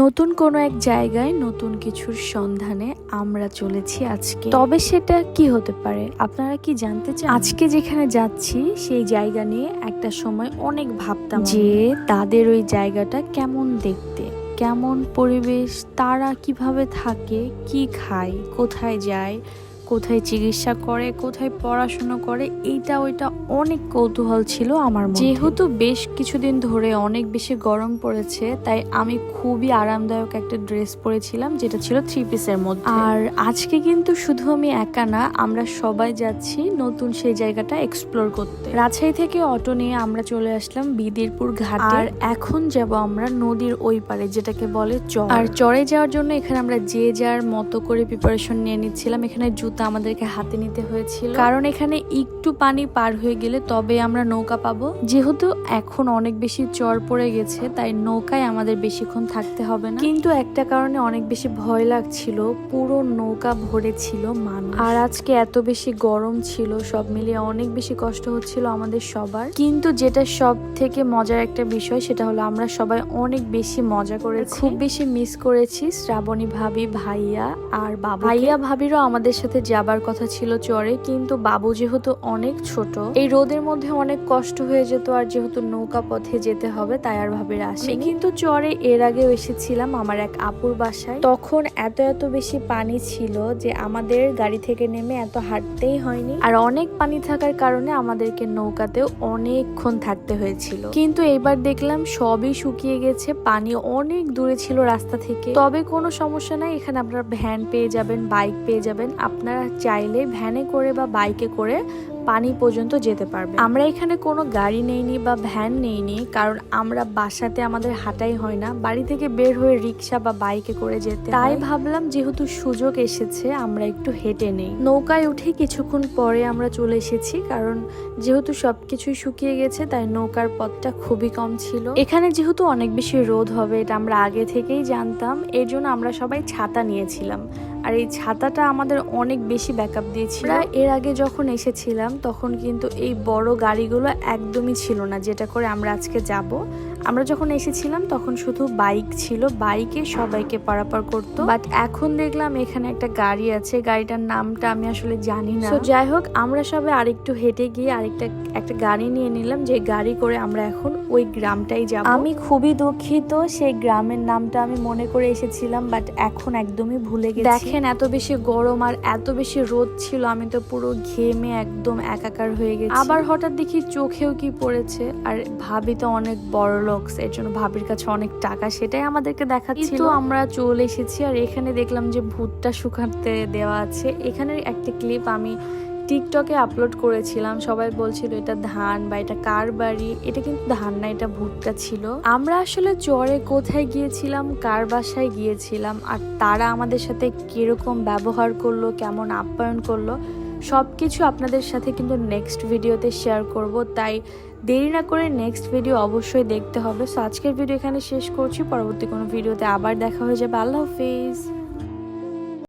নতুন কোনো এক জায়গায় নতুন কিছুর সন্ধানে আমরা চলেছি আজকে। তবে সেটা কি হতে পারে? আপনারা কি জানতে চান? আজকে যেখানে যাচ্ছি, সেই জায়গা নিয়ে একটা সময় অনেক ভাবতাম যে তাদের ওই জায়গাটা কেমন দেখতে, কেমন পরিবেশ, তারা কীভাবে থাকে, কি খায়, কোথায় যায় কোথায় চিকিৎসা করে কোথায় পড়াশুনো করে এইটা ওইটা অনেক কৌতূহল ছিল আমার যেহেতু বেশ কিছুদিন ধরে অনেক বেশি গরম পড়েছে তাই আমি খুবই আরামদায়ক একটা ড্রেস পরেছিলাম যেটা ছিল থ্রি পিসের মধ্যে। আর আজকে কিন্তু শুধু আমি একা না আমরা সবাই যাচ্ছি নতুন সেই জায়গাটা এক্সপ্লোর করতে। রাজশাহী থেকে অটো নিয়ে আমরা চলে আসলাম বিদিরপুর ঘাটে। আর এখন যাব আমরা নদীর ওই পারে যেটাকে বলে চর। আর চরে যাওয়ার জন্য এখানে আমরা যে যার মতো করে প্রিপারেশন নিয়ে নিচ্ছিলাম এখানে জুতা আমাদেরকে হাতে নিতে হয়েছিল। কারণ এখানে একটু পানি পার হয়ে গেলে তবে আমরা নৌকা পাবো। যেহেতু এখন অনেক বেশি চর পড়ে গেছে, তাই নৌকায় আমাদের বেশিক্ষণ থাকতে হবে না। কিন্তু একটা কারণে অনেক বেশি ভয় লাগছিল, পুরো নৌকা ভরে ছিল মানুষ। আর আজকে এত বেশি গরম ছিল, সব মিলিয়ে অনেক বেশি কষ্ট হচ্ছিল আমাদের সবার। কিন্তু যেটা সব থেকে মজার একটা বিষয়, সেটা হলো আমরা সবাই অনেক বেশি মজা করেছি। খুব বেশি মিস করেছি শ্রাবণী ভাবি, ভাইয়া আর বাবু ভাইয়া ভাবিরও আমাদের সাথে যাবার কথা ছিল চরে কিন্তু বাবু যেহেতু অনেক ছোট এই রোদের মধ্যে অনেক কষ্ট হয়ে যেত আর যেহেতু নৌকা পথে যেতে হবে তাই আর ভাবির আসে কিন্তু চরে এর আগেও এসেছিলাম আমার এক আপুর বাসায়। তখন এত এত বেশি পানি ছিল যে আমাদের গাড়ি থেকে নেমে এত হাঁটতেই হয়নি। আর অনেক পানি থাকার কারণে আমাদেরকে নৌকাতেও অনেকক্ষণ থাকতে হয়েছিল। কিন্তু এবার দেখলাম সবই শুকিয়ে গেছে পানি অনেক দূরে ছিল রাস্তা থেকে। তবে কোনো সমস্যা নাই এখানে আপনারা ভ্যান পেয়ে যাবেন বাইক পেয়ে যাবেন আপনারা চাইলে ভ্যানে করে বা বাইকে করে পানি পর্যন্ত যেতে পারবে আমরা এখানে কোনো গাড়ি নেইনি বা ভ্যান নেইনি, কারণ আমরা বাসাতে আমাদের হাঁটাই হয় না। বাড়ি থেকে বের হয়ে রিক্সা বা বাইকে করে যেতে তাই ভাবলাম যেহেতু সুযোগ এসেছে, আমরা একটু হেঁটে নেই। নৌকায় উঠে কিছুক্ষণ পরে আমরা চলে এসেছি, কারণ যেহেতু সবকিছুই শুকিয়ে গেছে, তাই নৌকার পথটা খুবই কম ছিল। এখানে যেহেতু অনেক বেশি রোদ হবে, এটা আমরা আগে থেকেই জানতাম, এর জন্য আমরা সবাই ছাতা নিয়েছিলাম। আর এই ছাতাটা আমাদের অনেক বেশি ব্যাকআপ দিয়েছিল। এর আগে যখন এসেছিলাম, তখন কিন্তু এই বড় গাড়িগুলো একদমই ছিল না, যেটা করে আমরা আজকে যাব। আমরা যখন এসেছিলাম, তখন শুধু বাইক ছিল, বাইকে সবাইকে পারাপার করতো। বাট এখন দেখলাম এখানে একটা গাড়ি আছে, গাড়িটার নামটা আমি আসলে জানি না। তো যাই হোক, আমরা সবাই আরেকটু হেঁটে গিয়ে আরেকটা, একটা গাড়ি নিয়ে নিলাম, যে গাড়ি করে আমরা এখন ওই গ্রামটাই যাব। আমি খুবই দুঃখিত, সেই গ্রামের নামটা আমি মনে করে এসেছিলাম বাট এখন একদমই ভুলে গেছি। দেখেন, এত বেশি গরম আর এত বেশি রোদ ছিল, আমি তো পুরো ঘেমে একদম একাকার হয়ে গেছি। আবার হঠাৎ দেখি চোখেও কি পড়েছে, আর ভাবি তো অনেক বড় লোকস এর জন্য ভাবির কাছে অনেক টাকা, সেটাই আমাদেরকে দেখাচ্ছিল। আমরা চলে এসেছি আর এখানে দেখলাম যে ভুট্টা শুকাতে দেওয়া আছে। এখানের একটা ক্লিপ আমি টিকটকে আপলোড করেছিলাম। সবাই বলছিল, এটা ধান বা এটা কার বাড়ি? এটা কিন্তু ধান না, এটা ভুট্টা ছিল। আমরা আসলে চরে কোথায় গিয়েছিলাম, কার বাসায় গিয়েছিলাম, আর তারা আমাদের সাথে কীরকম ব্যবহার করল, কেমন আপ্যায়ন করল সব কিছু আপনাদের সাথে কিন্তু নেক্সট ভিডিওতে শেয়ার করব। তাই দেরি না করে নেক্সট ভিডিও অবশ্যই দেখতে হবে। সো আজকের ভিডিও এখানে শেষ করছি। পরবর্তী কোনো ভিডিওতে আবার দেখা হয়ে যাবে। আল্লাহ হাফিজ।